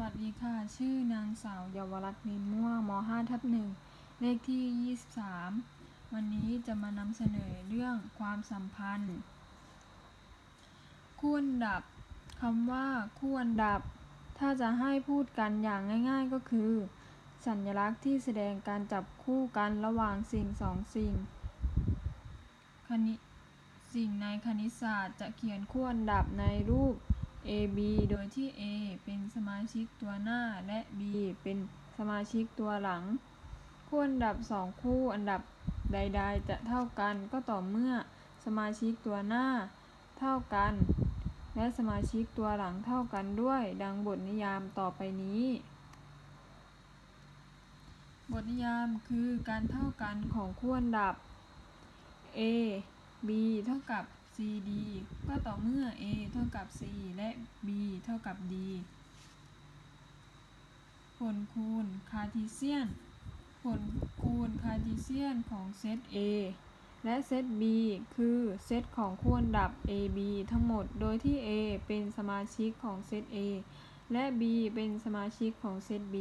วัสดีค่ะ ชื่อนางสาวเยาวรัตน์นินม่วงม .5 ทับหนึ่งเลขที่ 23 วันนี้จะมานำเสนอเรื่องความสัมพันธ์ คู่อันดับคำว่าคู่อันดับ ถ้าจะให้พูดกันอย่างง่ายๆก็คือ สัญลักษณ์ที่แสดงการจับคู่กันระหว่างสิ่งสองสิ่งคณิสิ่งในคณิตศาสตร์จะเขียนคู่อันดับในรูป A B โดยที่ A เป็นสมาชิกตัวหน้าและ B เป็นสมาชิกตัวหลัง คู่อันดับสองคู่อันดับใด ๆ จะเท่ากันก็ต่อเมื่อสมาชิกตัวหน้าเท่ากัน และสมาชิกตัวหลังเท่ากันด้วย ดังบทนิยามต่อไปนี้ บทนิยามคือการเท่ากันของคู่อันดับ a b เท่ากับ c d ก็ต่อเมื่อ a เท่ากับ c และ b เท่ากับ d ผลคูณคาร์ทีเซียน ผลคูณคาร์ทีเซียนของเซต A และเซต B คือเซตของคู่อันดับ AB ทั้งหมด โดยที่ A เป็นสมาชิกของเซต A และ B เป็นสมาชิกของเซต B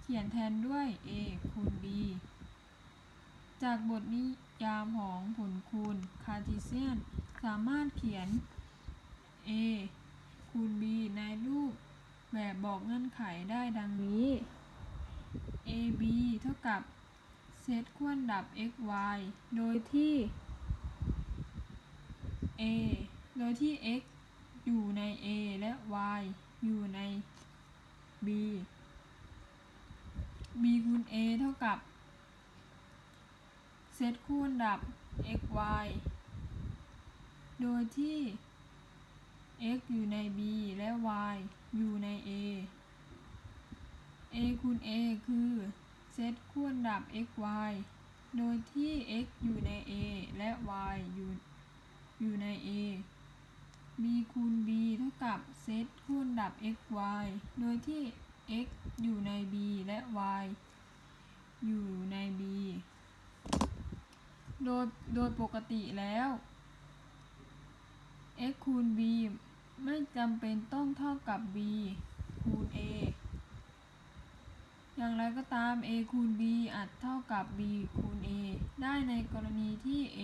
เขียนแทนด้วย A คูณ B จากบทนิ ยามของผลคูณคาร์ทีเซียน สามารถเขียน a คูณ b ในรูปแบบบอกเงื่อนไขได้ดังนี้ ab เท่ากับเซตคู่อันดับ x y โดยที่ a โดยที่ x อยู่ใน a และ y อยู่ใน b b คูณ a เท่ากับ ตคู่อันดับ x y โดยที่ x อยู่ใน b และ y อยู่ใน a a คูณ a คือเซตคู่อันดับ x y โดยที่ x อยู่ใน a และ y อยู่อยู่ใน a b คูณ b เท่ากับเซตคู่อันดับ x y โดยที่ x อยู่ใน b และ y อยู่ใน b โดยโดยปกติแล้ว x คูณ b ไม่จำเป็นต้องเท่ากับ b คูณ a อย่างไรก็ตาม a คูณ b อาจเท่ากับ b คูณ a ได้ในกรณีที่ a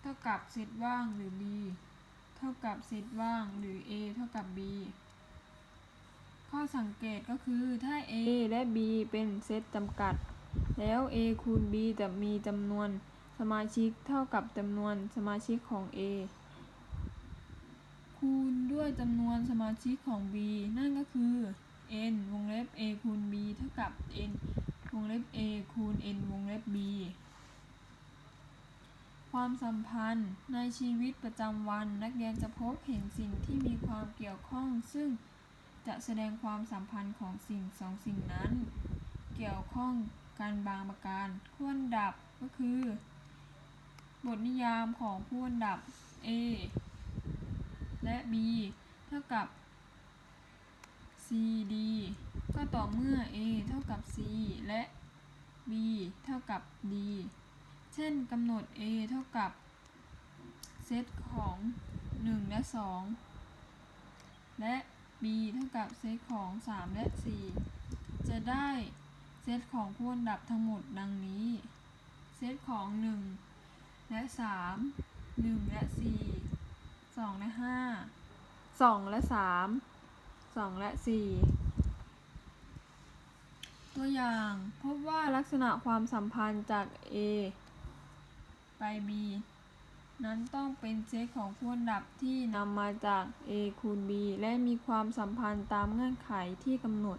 เท่ากับเซตว่างหรือ b เท่ากับเซตว่างหรือ a เท่ากับ b ข้อสังเกตก็คือถ้า a และ b เป็นเซตจำกัด แล้ว a คูณ b จะมีจำนวนสมาชิกเท่ากับจำนวนสมาชิกของ a คูณด้วยจำนวนสมาชิกของ b นั่นก็คือ n วงเล็บ a คูณ b เท่ากับ n วงเล็บ a คูณ n วงเล็บ b ความสัมพันธ์ในชีวิตประจำวันนักเรียนจะพบเห็นสิ่งที่มีความเกี่ยวข้อง ซึ่งจะแสดงความสัมพันธ์ของสิ่งสองสิ่งนั้น เกี่ยวข้อง กันบางประการคู่อันดับก็คือ บทนิยามของคู่อันดับ A และ B เท่ากับ CD ก็ต่อเมื่อ A เท่ากับ C และ B เท่ากับ D เช่นกำหนด A เท่ากับ เซตของ 1 และ 2 และ B เท่ากับเซตของ 3 และ 4 จะได้ เซตของคู่อันดับทั้งหมดดังนี้ เซตของ 1 และ 3 1 และ 4 2 และ 5 2 และ 3 2 และ 4 ตัวอย่างพบว่าลักษณะความสัมพันธ์จาก A ไป B นั้นต้องเป็นเซตของคู่อันดับที่นำมาจาก A คูณ B และมีความสัมพันธ์ตามเงื่อนไขที่กำหนด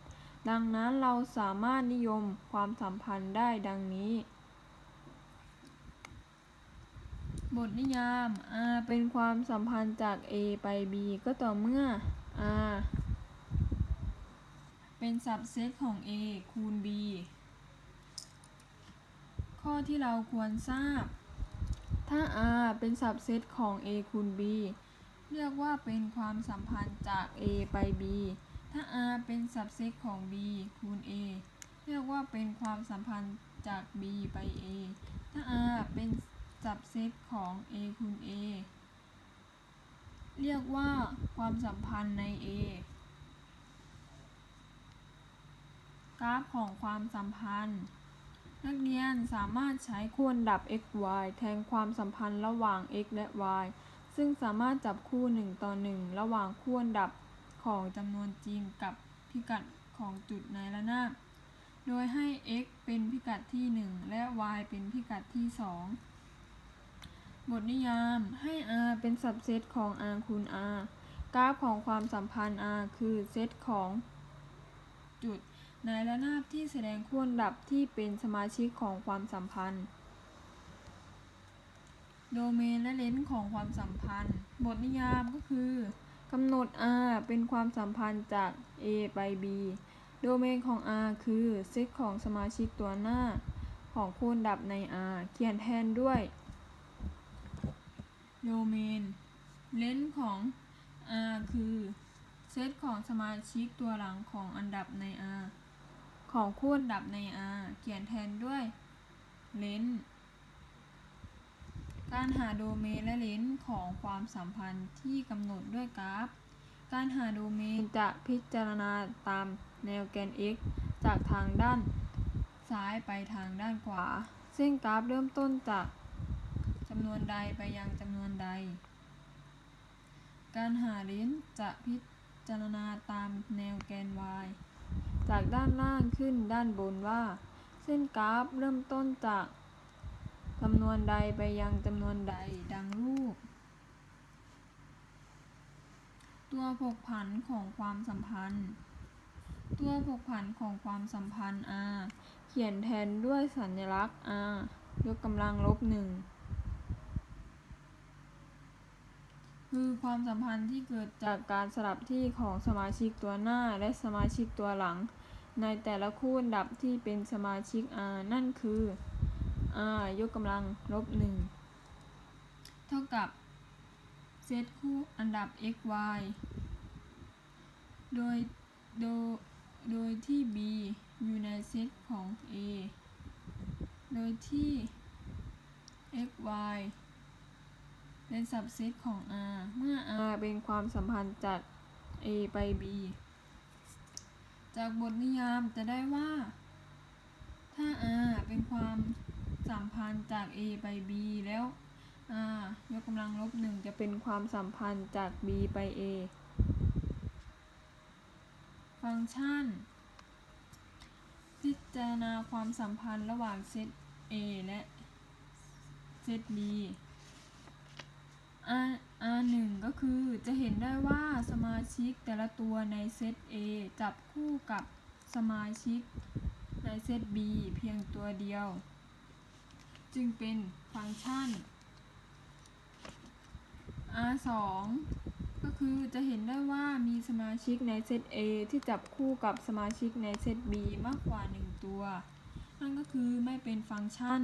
ดังนั้นเราสามารถนิยมความสัมพันธ์ได้ดังนี้ บทนิยาม R เป็นความสัมพันธ์จาก A ไป B ก็ต่อเมื่อ R เป็นสับเซตของ A คูณ B ข้อที่เราควรทราบ ถ้า R เป็นสับเซตของ A คูณ B เรียกว่าเป็นความสัมพันธ์จาก A ไป B ถ้า r เป็นสับเซตของ b คูณ a เรียกว่าเป็นความสัมพันธ์จาก b ไป a ถ้า r เป็นสับเซตของ a คูณ a เรียกว่าความสัมพันธ์ใน a กราฟของความสัมพันธ์ นักเรียนสามารถใช้คู่นดับ x y แทนความสัมพันธ์ระหว่าง x และ y ซึ่งสามารถจับคู่ 1 ต่อ 1 ระหว่างคู่นดับ ของจำนวนจริงกับพิกัดของจุดในระนาบ โดยให้ x เป็นพิกัดที่ 1 และ y เป็นพิกัดที่ 2 บทนิยามให้ r เป็นสับเซตของ r คูณ r กราฟของความสัมพันธ์ r คือเซตของจุดในระนาบที่แสดงคู่อันดับที่เป็นสมาชิกของความสัมพันธ์ โดเมนและเลนส์ของความสัมพันธ์ บทนิยามก็คือ กำหนด R เป็นความสัมพันธ์จาก A ไป B โดเมนของ R คือเซตของสมาชิกตัวหน้า ของคู่อันดับใน R เขียนแทนด้วย โดเมนเลนของ R คือเซตของสมาชิกตัวหลังของอันดับใน R ของคู่อันดับใน R เขียนแทนด้วยเลนส์ การหาโดเมนและเลนส์ของความสัมพันธ์ที่กำหนดด้วยกราฟ การหาโดเมนจะพิจารณาตามแนวแกน x จากทางด้านซ้ายไปทางด้านขวา ซึ่งกราฟเริ่มต้นจากจำนวนใดไปยังจำนวนใด การหาเลนส์จะพิจารณาตามแนวแกน y จากด้านล่างขึ้นด้านบนว่า เส้นกราฟเริ่มต้นจาก จำนวนใดไปยังจำนวนใดดังรูป ตัวผกผันของความสัมพันธ์ ตัวผกผันของความสัมพันธ์ r เขียนแทนด้วยสัญลักษณ์ r ยกกำลังลบหนึ่งคือความสัมพันธ์ที่เกิดจากการสลับที่ของสมาชิกตัวหน้าและสมาชิกตัวหลัง ในแต่ละคู่อันดับที่เป็นสมาชิก r นั่นคือ r ยกกำลังลบหนึ่งเท่ากับเซตคู่อันดับ x y โดยโดยโดยที่ b อยู่ในเซตของ a โดยที่ x y เป็นสับเซตของ r เมื่อ r เป็นความสัมพันธ์จาก a ไป b จากบทนิยามจะได้ว่า ถ้า r เป็นความ สัมพันธ์จาก a ไป b แล้ว r ยกกำลังลบหนึ่งจะเป็นความสัมพันธ์จาก b ไป a ฟังก์ชัน พิจารณาความสัมพันธ์ระหว่างเซต a และเซต b R R หนึ่งก็คือจะเห็นได้ว่าสมาชิกแต่ละตัวในเซต A จับคู่กับสมาชิกในเซต B เพียงตัวเดียว จึงเป็นฟังก์ชัน R สองก็คือจะเห็นได้ว่ามีสมาชิกในเซต A ที่จับคู่กับสมาชิกในเซต B มากกว่า 1 ตัว นั่นก็คือไม่เป็นฟังก์ชัน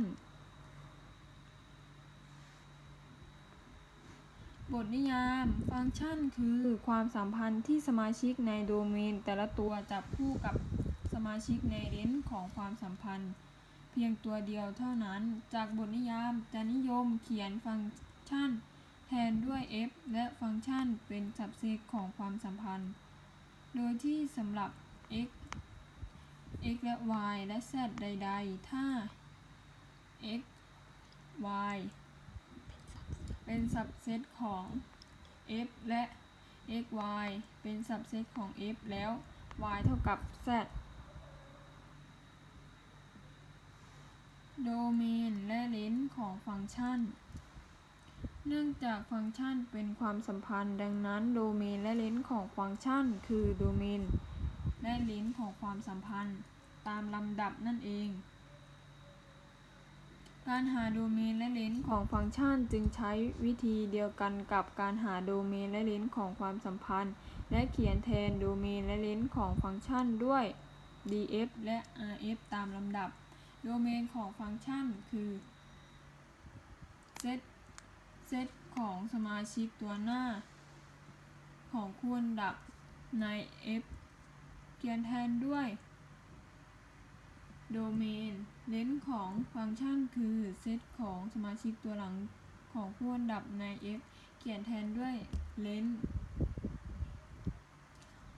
บทนิยาม ฟังก์ชันคือความสัมพันธ์ที่สมาชิกในโดเมน แต่ละตัวจับคู่กับสมาชิกในเลนส์ของความสัมพันธ์ เพียงตัวเดียวเท่านั้น จากบทนิยามจะนิยมเขียนฟังก์ชันแทนด้วย f และฟังก์ชันเป็นสับเซตของความสัมพันธ์ โดยที่สำหรับ x x และ y และ z ใด ๆ ถ้า x y เป็นสับเซตของ f และ x y เป็นสับเซตของ f แล้ว y เท่ากับ z โดเมน และเลนส์ของฟังก์ชัน เนื่องจากฟังก์ชันเป็นความสัมพันธ์ ดังนั้น โดเมนและเลนส์ของฟังก์ชัน คือโดเมนและเลนส์ของความสัมพันธ์ ตามลำดับนั่นเอง การหาโดเมนและเลนส์ของฟังก์ชันจึงใช้วิธีเดียวกันกับการหาโดเมนและเลนส์ของความสัมพันธ์ และเขียนแทนโดเมนและเลนส์ของฟังก์ชันด้วย df และ rf ตามลำดับ โดเมนของฟังก์ชันคือเซตเซตของสมาชิกตัวหน้า ของคู่อันดับใน f เขียนแทนด้วยโดเมนเลนของฟังก์ชันคือเซตของสมาชิกตัวหลังของคู่อันดับใน f เขียนแทนด้วยเลน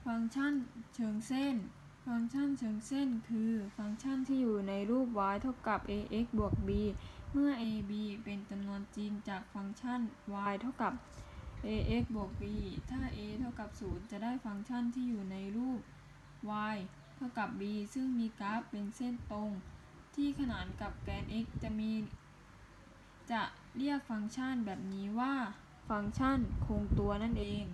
ฟังก์ชันเชิงเส้น ฟังก์ชันเชิงเส้นคือฟังก์ชันที่อยู่ในรูป y เท่ากับ ax บวก b เมื่อ a b เป็นจำนวนจริงจากฟังก์ชัน y เท่ากับ ax บวก b ถ้า a เท่ากับ 0 จะได้ฟังก์ชันที่อยู่ในรูป y เท่ากับ b ซึ่งมีกราฟเป็นเส้นตรง ที่ขนานกับแกน x จะมี จะเรียกฟังก์ชันแบบนี้ว่า ฟังก์ชันคงตัวนั่นเอง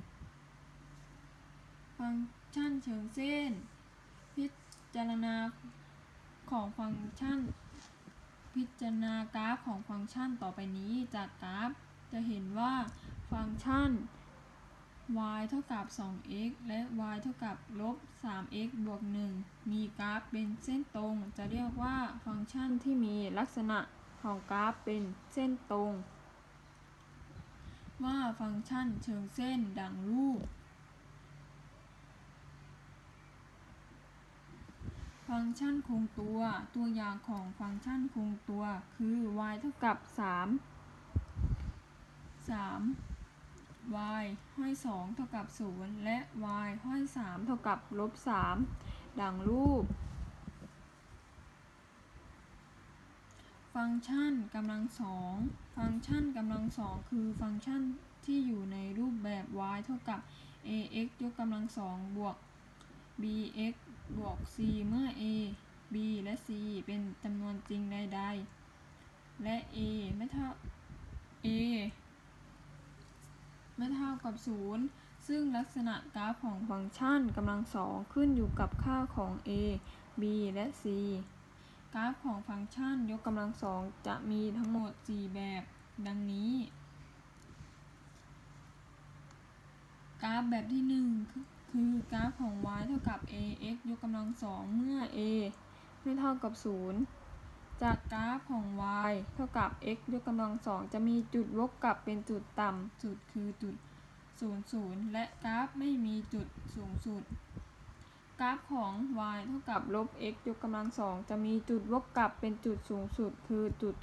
ฟังก์ชันเชิงเส้น จารณาของฟังก์ชัน พิจารณากราฟของฟังก์ชันต่อไปนี้จากกราฟ จะเห็นว่าฟังก์ชัน y เท่ากับ 2x และ y เท่ากับลบ 3x บวก 1 มีกราฟเป็นเส้นตรง จะเรียกว่าฟังก์ชันที่มีลักษณะของกราฟเป็นเส้นตรง ว่าฟังก์ชันเชิงเส้นดังรูป ฟังก์ชันคงตัว ตัวอย่างของฟังก์ชันคงตัว คือ y เท่ากับ 3 3 y ห้อย 2 เท่ากับ 0 และ y ห้อย 3 เท่ากับลบ 3 ดังรูป ฟังก์ชันกำลังสองฟังก์ชันกำลังสองคือฟังก์ชันที่อยู่ในรูปแบบ y เท่ากับ ax ยกกำลังสองบวก bx บวก c เมื่อ a b และ c เป็นจำนวนจริงใดๆ และ a ไม่เท่า a ไม่เท่ากับ 0 ซึ่งลักษณะกราฟของฟังก์ชันกำลังสองขึ้นอยู่กับค่าของ a b และ c กราฟของฟังก์ชันยกกำลังสองจะมีทั้งหมด 4 แบบ ดังนี้ กราฟแบบที่1คือ คือกราฟของ y เท่ากับ ax ยกกำลังสองเมื่อ a ไม่เท่ากับ 0 จากกราฟของ y เท่ากับ x ยกกำลังสองจะมีจุดวกกลับเป็นจุดต่ำสุดคือจุด 00 และกราฟไม่มีจุดสูงสุด กราฟของ y เท่ากับลบ x ยกกำลังสองจะมีจุดวกกลับเป็นจุดสูงสุด คือจุด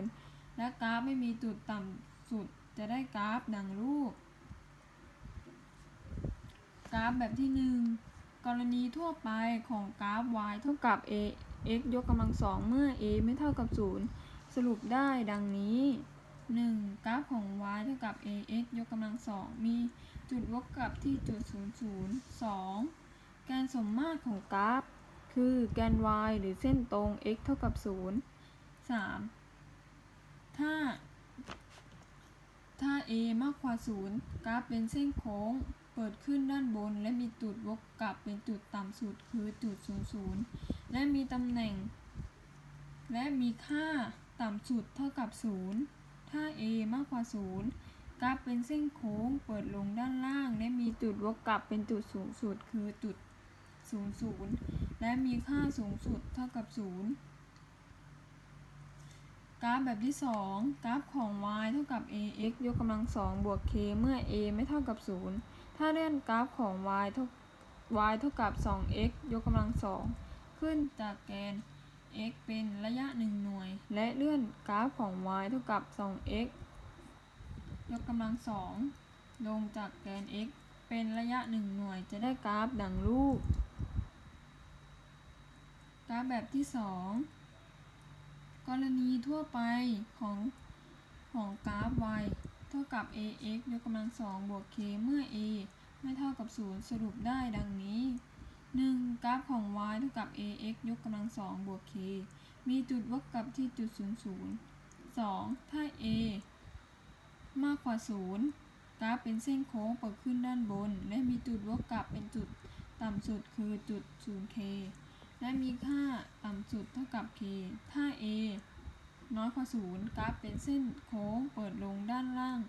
00 และกราฟไม่มีจุดต่ำสุด จะได้กราฟดังรูป กราฟแบบที่ 1 กรณีทั่วไปของกราฟ y เท่ากับ a x ยกกำลังสองเมื่อ a ไม่เท่ากับ 0 สรุปได้ดังนี้ 1. กราฟของ y เท่ากับ ax ยกกำลังสองมีจุดวกกลับที่จุด 00 2. แกนสมมาตรของกราฟ คือแกน y หรือเส้นตรง x เท่ากับ 0 3. ถ้า ถ้า a มากกว่า 0 กราฟเป็นเส้นโค้ง เปิดขึ้นด้านบน และมีจุดวกกลับเป็นจุดต่ำสุดคือจุด00และมีตำแหน่ง และมีค่าต่ำสุดเท่ากับ0ถ้า a มากกว่า0กราฟเป็นเส้นโค้งเปิดลงด้านล่าง และมีจุดวกกลับเป็นจุดสูงสุดคือจุด00 และมีค่าสูงสุดเท่ากับ 0 กราฟแบบที่ 2 กราฟของ y เท่ากับ ax ยกกำลังสองบวก k เมื่อ a ไม่เท่ากับ 0 ถ้าเลื่อนกราฟของ y เท่า y เท่ากับ 2x ยกกำลังสองขึ้นจากแกน x เป็นระยะ 1 หน่วย และเลื่อนกราฟของ y เท่ากับ 2x ยกกำลังสองลงจากแกน x เป็นระยะ 1 หน่วยจะได้กราฟดังรูป กราฟแบบที่ 2 กรณีทั่วไปของของกราฟ y เท่ากับ ax ยกกำลังสองบวก k เมื่อ a ไม่เท่ากับ 0 สรุปได้ดังนี้ 1. กราฟของ y เท่ากับ ax ยกกำลังสองบวก k มีจุดวกกลับที่จุด 00 2. ถ้า a มากกว่า 0 กราฟเป็นเส้นโค้งเปิดขึ้นด้านบน และมีจุดวกกลับเป็นจุดต่ำสุดคือจุด 0k และมีค่าต่ำสุดเท่ากับ k ถ้า a น้อยกว่า0กราฟเป็นเส้นโค้งเปิดลงด้านล่าง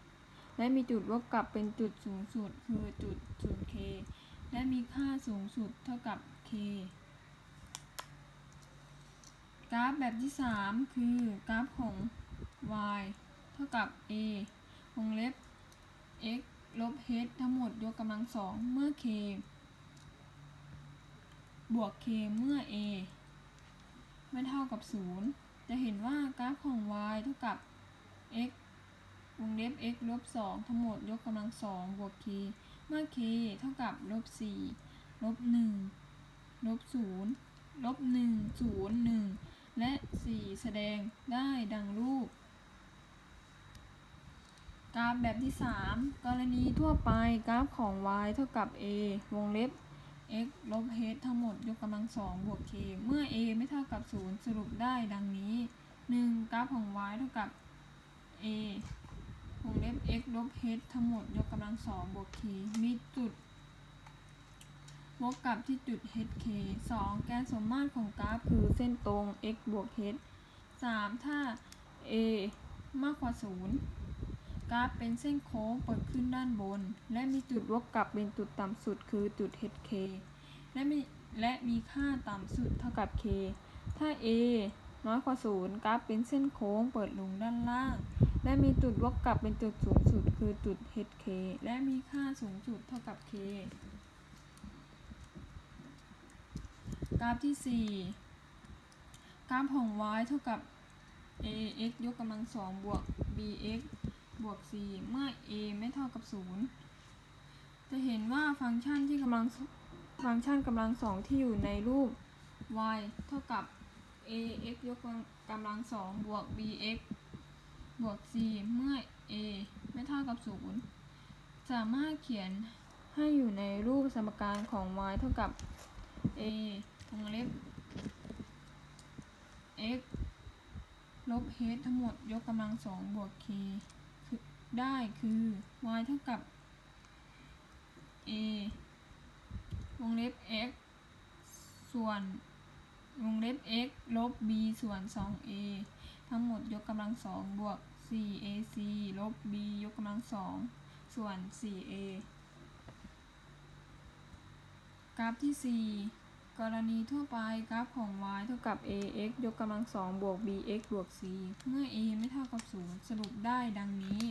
และมีจุดวกกลับเป็นจุดสูงสุดคือจุด 0k และมีค่าสูงสุดเท่ากับ k กราฟแบบที่ 3 คือกราฟของ y เท่ากับ a วงเล็บ x ลบ h ทั้งหมดยกกำลังสองเมื่อ k บวก k เมื่อ a ไม่เท่ากับ 0 จะเห็นว่ากราฟของ y เท่ากับ x วงเล็บ x ลบ2ทั้งหมดยกกำลังสองบวก k เมื่อ k เท่ากับลบ4ลบ1ลบศูนย์ลบหนึ่งศูนย์หนึ่งและสี่แสดงได้ดังรูป กราฟแบบที่ 3 กรณีทั่วไปกราฟของ y เท่ากับ a วงเล็บ x ลบ h ทั้งหมดยกกำลังสองบวก k เมื่อ a ไม่เท่ากับ 0 สรุปได้ดังนี้ 1 กราฟของ y เท่ากับ a วงเล็บ x ลบ h ทั้งหมดยกกำลังสองบวก k มีจุดวกกับที่จุด hk 2 แกนสมมาตรของกราฟคือเส้นตรง x บวก h 3 ถ้า a มากกว่า 0 กราฟเป็นเส้นโค้งเปิดขึ้นด้านบน และมีจุดวกกลับเป็นจุดต่ำสุดคือจุด hk และมีและมีค่าต่ำสุดเท่ากับ k ถ้า a น้อยกว่า0กราฟเป็นเส้นโค้งเปิดลงด้านล่าง และมีจุดวกกลับเป็นจุดสูงสุดคือจุด hk และมีค่าสูงสุดเท่ากับ k กราฟที่ 4 กราฟของ y เท่ากับ ax ยกกำลังสองบวก bx บวก c เมื่อ a ไม่เท่ากับ 0 จะเห็นว่าฟังก์ชันที่กำลังฟังก์ชันกำลังสองที่อยู่ในรูป y เท่ากับ ax ยกกำลังสองบวก bx บวก c เมื่อ a ไม่เท่ากับ 0 สามารถเขียนให้อยู่ในรูปสมการของ y เท่ากับ a วงเล็บ x ลบ h ทั้งหมดยกกำลังสองบวก k ได้คือ y เท่ากับ a วงเล็บ x ส่วนวงเล็บ x ลบ b ส่วน 2a ทั้งหมดยกกำลังสองบวก 4ac ลบ b ยกกำลังสองส่วน 4a กราฟที่ 4 กรณีทั่วไปกราฟของ y เท่ากับ ax ยกกำลังสองบวก bx บวก c เมื่อ a ไม่เท่ากับ 0 สรุปได้ดังนี้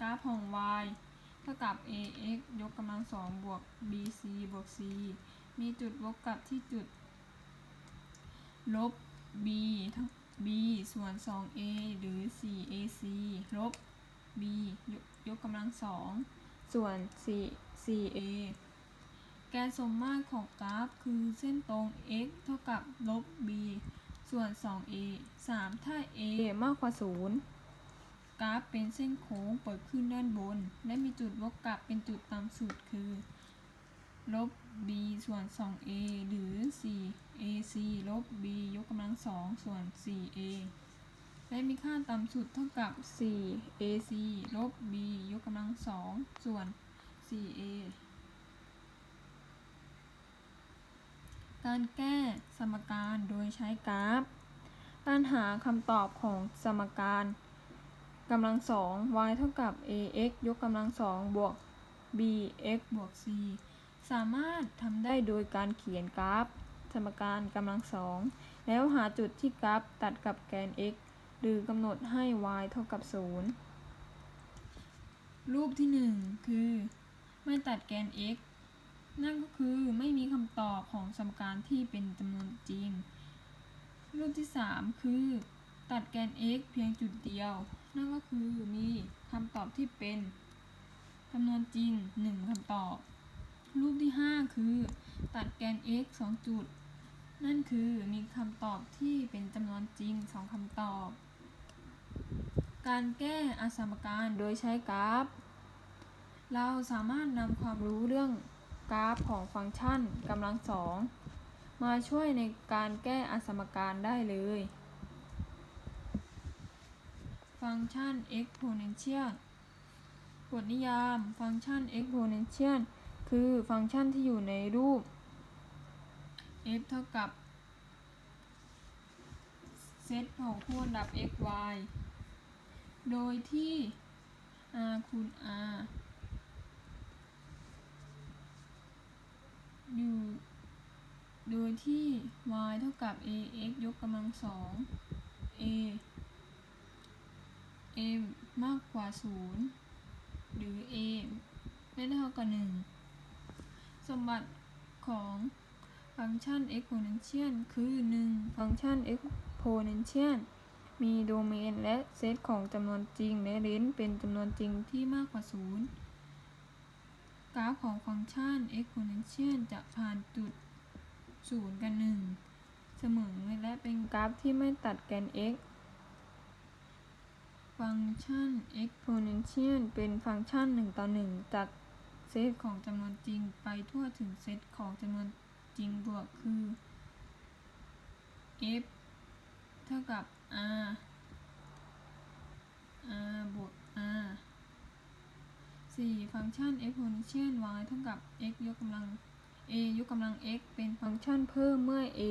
กราฟของ y เท่ากับ ax ยกกำลังสองบวก bc บวก c มีจุดวกกับที่จุด ลบ b ทั้ง b ส่วน 2a หรือ 4ac ลบ b ยกยกกำลังสองส่วน4 4a แกนสมมาตรของกราฟคือเส้นตรง x เท่ากับลบ b ส่วน 2a 3 ถ้า a มากกว่า 0 กราฟเป็นเส้นโค้งเปิดขึ้นด้านบน และมีจุดวกกลับเป็นจุดต่ำสุดคือลบ b ส่วน 2a หรือ 4ac ลบ b ยกกำลังสองส่วน 4a และมีค่าต่ำสุดเท่ากับ 4ac ลบ b ยกกำลังสองส่วน 4a การแก้สมการโดยใช้กราฟ การหาคำตอบของสมการ กำลังสอง y เท่ากับ ax ยกกำลังสองบวก bx บวก c สามารถทำได้โดยการเขียนกราฟ สมการกำลังสอง แล้วหาจุดที่กราฟตัดกับแกน x หรือกำหนดให้ y เท่ากับ 0 รูปที่ 1 คือ ไม่ตัดแกน x นั่นก็คือไม่มีคำตอบของสมการที่เป็นจำนวนจริง รูปที่ 3 คือ ตัดแกน x เพียงจุดเดียว นั่นก็คือมีคำตอบที่เป็นจำนวนจริง 1คำตอบ รูปที่ 5 คือ ตัดแกน x 2 จุด นั่นคือมีคำตอบที่เป็นจำนวนจริง 2คำตอบ การแก้อสมการโดยใช้กราฟ เราสามารถนำความรู้เรื่องกราฟของฟังก์ชันกำลังสองมาช่วยในการแก้อสมการได้เลย ฟังก์ชัน exponential บทนิยาม ฟังก์ชัน exponential คือฟังก์ชันที่อยู่ในรูป f เท่ากับเซตของคู่อันดับ x y โดยที่ r คูณ r อยู่โดยที่ y เท่ากับ ax ยกกำลังสอง a a มากกว่า 0 หรือ a ไม่เท่ากับ 1 สมบัติของฟังก์ชัน exponential คือ 1. ฟังก์ชัน exponential มีโดเมนและเซตของจำนวนจริงและเรนเป็นจำนวนจริงที่มากกว่า 0 กราฟของฟังก์ชัน exponential จะผ่านจุดศูนย์กับหนึ่งเสมอและเป็นกราฟที่ไม่ตัดแกน x ฟังก์ชัน exponential เป็นฟังก์ชันหนึ่งต่อหนึ่งจากเซตของจำนวนจริงไปทั่วถึงเซตของจำนวนจริงบวกคือ f เท่ากับ r r บวก r 4ฟังก์ชัน exponential y เท่ากับ x ยกกำลัง a ยกกำลัง x เป็นฟังก์ชันเพิ่มเมื่อ a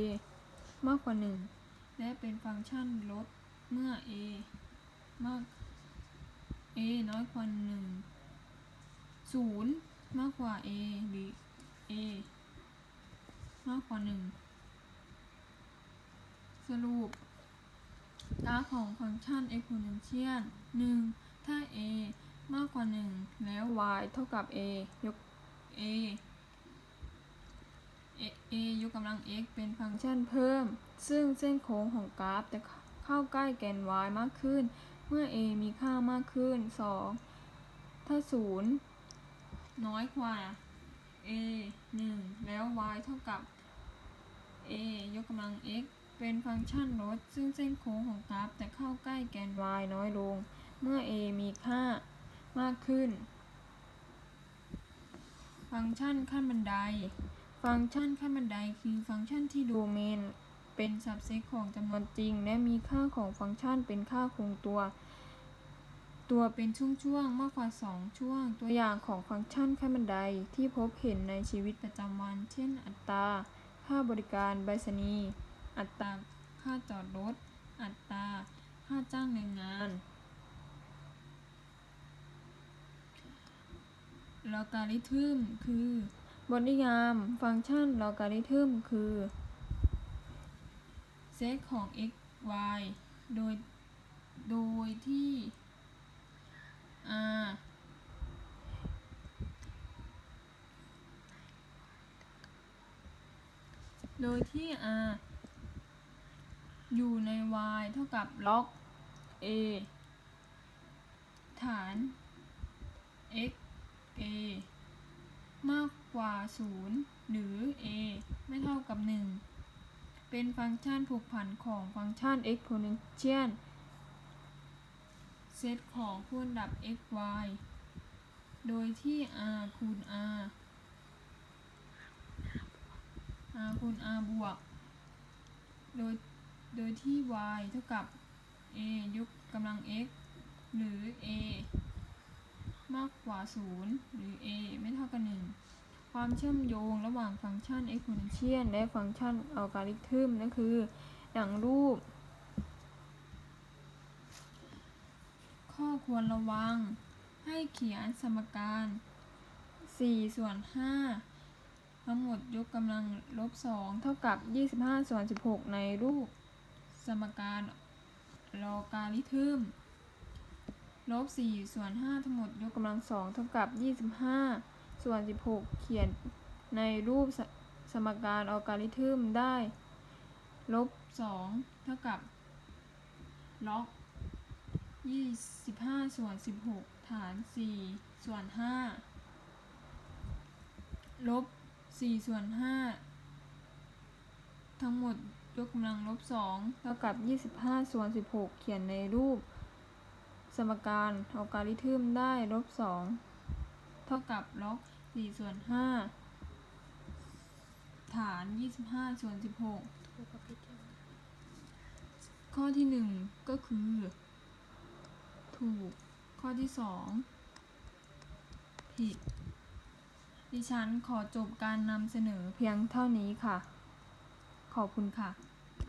มากกว่า 1 และเป็นฟังก์ชันลดเมื่อ a มาก a น้อยกว่า1 0มากกว่า a หรือ a มากกว่า1สรุปกราฟของฟังก์ชัน exponential 1 ถ้า a มากกว่า 1 แล้ว y เท่ากับ a ยก a a a ยกกำลัง x เป็นฟังก์ชันเพิ่ม ซึ่งเส้นโค้งของกราฟจะเข้าใกล้แกน y มากขึ้น เมื่อ a มีค่ามากขึ้น 2 ถ้า 0 น้อยกว่า a 1 แล้ว y เท่ากับ a ยกกำลัง x เป็นฟังก์ชันลดซึ่งเส้นโค้งของกราฟจะเข้าใกล้แกน y น้อยลง เมื่อ a มีค่ามากขึ้น ฟังก์ชันขั้นบันได ฟังก์ชันขั้นบันไดคือฟังก์ชันที่โดเมน เป็นสับเซตของจำนวนจริง และมีค่าของฟังก์ชันเป็นค่าคงตัว ตัวเป็นช่วงๆมากกว่า 2 ช่วง ตัวอย่างของฟังก์ชันขั้นบันไดที่พบเห็นในชีวิตประจำวัน เช่น อัตรา ค่าบริการไปรษณีย์อัตรา ค่าจอดรถ อัตรา ค่าจ้างแรงงาน ลอการิทึมคือบทนิยาม ฟังก์ชันลอการิทึมคือ เซตของ x y โดย โดยที่ r โดยที่ r อยู่ใน y เท่ากับล็อก a ฐาน x a มากกว่า 0 หรือ a ไม่เท่ากับ 1 เป็นฟังก์ชันผูกพันของฟังก์ชัน exponential เซตของคูณดับ x y โดยที่ r คูณ r r คูณ r บวก โดย โดยที่ y เท่ากับ a ยกกำลัง x หรือ a มากกว่า 0 หรือ a ไม่เท่ากับ 1 ความเชื่อมโยงระหว่างฟังก์ชัน exponential และฟังก์ชันอัลกอริทึมนั่นคือดังรูป ข้อควรระวัง ให้เขียนสมการ4ส่วน5ทั้งหมดยกกำลังลบ 2 เท่ากับ 25 ส่วน 16 ในรูป สมการลอการิทึมลบ4ส่วน5ทั้งหมดยกกำลัง 2 เท่ากับ 25 ส่วน 16 เขียนในรูปสสมการอัลกอริทึมได้ลบ 2 เท่ากับล็อก25 ส่วน 16 ฐาน 4 ส่วน 5 ลบ 4 ส่วน 5 ทั้งหมดยกกำลังลบ 2 เท่ากับ 25 ส่วน 16 เขียนในรูป สมการอัลกอริทึมได้ลบ 2 เท่ากับล็อก 4ส่วน5ฐาน25ส่วน16ข้อที่1ก็คือ ถูก ข้อที่2ผิด ดิฉันขอจบการนำเสนอเพียงเท่านี้ค่ะ ขอบคุณค่ะ